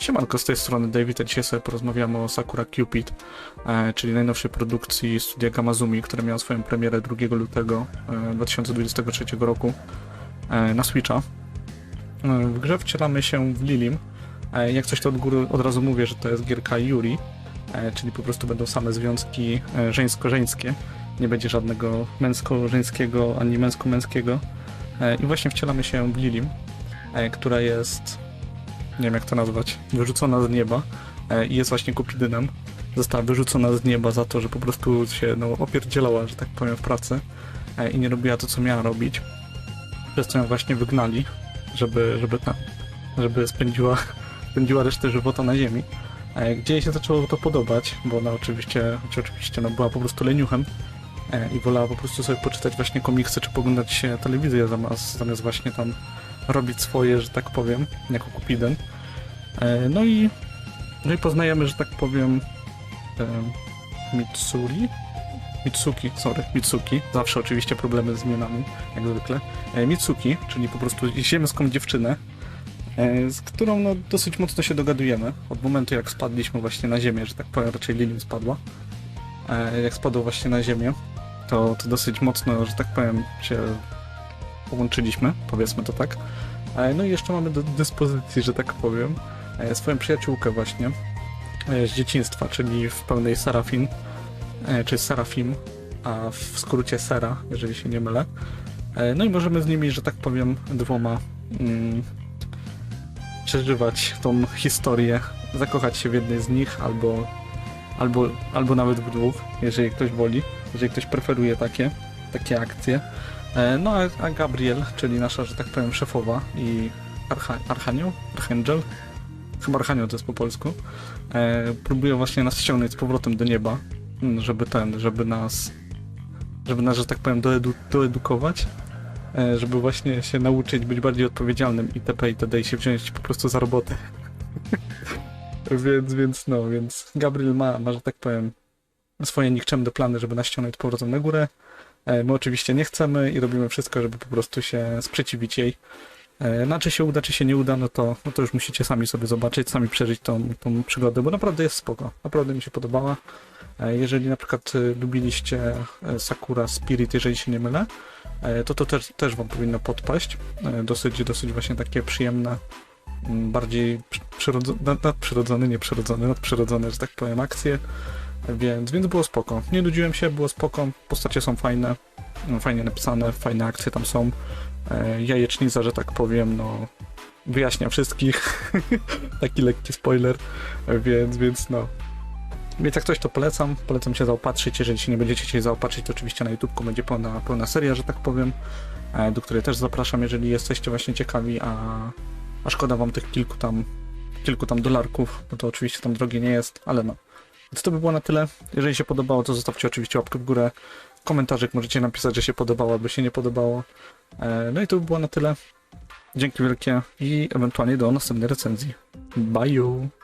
Siemanko, z tej strony David, a dzisiaj sobie porozmawiamy o Sakura Cupid, e, czyli najnowszej produkcji studia Gamazumi, która miała swoją premierę 2 lutego e, 2023 roku e, na Switcha. E, w grze wcielamy się w Lilim. E, jak coś to od góry od razu mówię, że to jest gierka Yuri, e, czyli po prostu będą same związki e, żeńsko-żeńskie. Nie będzie żadnego męsko-żeńskiego ani męsko-męskiego. E, I właśnie wcielamy się w Lilim, e, która jest nie wiem jak to nazwać, wyrzucona z nieba e, i jest właśnie kupidynem. Została wyrzucona z nieba za to, że po prostu się no, opierdzielała, że tak powiem, w pracy e, i nie robiła to, co miała robić. Przez co ją właśnie wygnali, żeby, żeby, żeby spędziła, spędziła resztę żywota na ziemi. E, Gdzie jej się zaczęło to podobać, bo ona oczywiście, czy oczywiście no, była po prostu leniuchem i wolała po prostu sobie poczytać właśnie komiksy, czy poglądać telewizję zamiast, zamiast właśnie tam robić swoje, że tak powiem, jako Kupiden. E, No i, no i poznajemy, że tak powiem, e, Mitsuri? Mitsuki, sorry, Mitsuki. Zawsze oczywiście problemy z zmianami, jak zwykle. E, Mitsuki, czyli po prostu ziemską dziewczynę, z którą no, dosyć mocno się dogadujemy. Od momentu jak spadliśmy właśnie na ziemię, że tak powiem, raczej Lilim spadła. Jak spadł właśnie na ziemię, to, to dosyć mocno, że tak powiem, się połączyliśmy, powiedzmy to tak. E, No i jeszcze mamy do dyspozycji, że tak powiem, e, swoją przyjaciółkę właśnie e, z dzieciństwa, czyli w pełnej Serafin, e, czy Serafim, a w skrócie Sera, jeżeli się nie mylę. No i możemy z nimi, że tak powiem, dwoma mm, przeżywać tą historię, zakochać się w jednej z nich, albo, albo, albo nawet w dwóch, jeżeli ktoś woli, jeżeli ktoś preferuje takie, takie akcje. E, No a, Gabriel, czyli nasza, że tak powiem, szefowa i Archa Archanioł? Archangel? Chyba Archanioł to jest po polsku. E, próbuje właśnie nas ściągnąć z powrotem do nieba, mm, żeby ten, żeby nas, żeby nas, że tak powiem, doedu doedukować, e, żeby właśnie się nauczyć być bardziej odpowiedzialnym itp. itd. i się wziąć po prostu za robotę. więc, więc no, więc Gabriel ma, ma, że tak powiem, swoje nikczemne plany, żeby nas ściągnąć z powrotem na górę. E, My oczywiście nie chcemy i robimy wszystko, żeby po prostu się sprzeciwić jej. E, Na czy się uda, czy się nie uda, no to, no to już musicie sami sobie zobaczyć, sami przeżyć tą, tą przygodę, bo naprawdę jest spoko. Naprawdę mi się podobała. E, Jeżeli na przykład lubiliście Sakura Spirit, jeżeli się nie mylę, to to też, też wam powinno podpaść. Dosyć, dosyć właśnie takie przyjemne, m, bardziej przy- przyrodzo- nad- nadprzyrodzone, nie przyrodzone, nadprzyrodzone, że tak powiem, akcje. Więc, więc było spoko. Nie nudziłem się, było spoko. Postacie są fajne, no, fajnie napisane, fajne akcje tam są. E, jajecznica, że tak powiem, no wyjaśnia wszystkich. Taki lekki spoiler, e, więc, więc no. Więc jak coś to polecam, polecam się zaopatrzyć. Jeżeli się nie będziecie chcieli zaopatrzyć, to oczywiście na YouTubku będzie pełna, pełna seria, że tak powiem, e, do której też zapraszam, jeżeli jesteście właśnie ciekawi, a, a szkoda wam tych kilku tam, kilku tam dolarków, no to oczywiście tam drogie nie jest, ale no. Więc to by było na tyle. Jeżeli się podobało, to zostawcie oczywiście łapkę w górę. Komentarzek możecie napisać, że się podobało, albo się nie podobało. E, No i to by było na tyle. Dzięki wielkie i ewentualnie do następnej recenzji. Bye!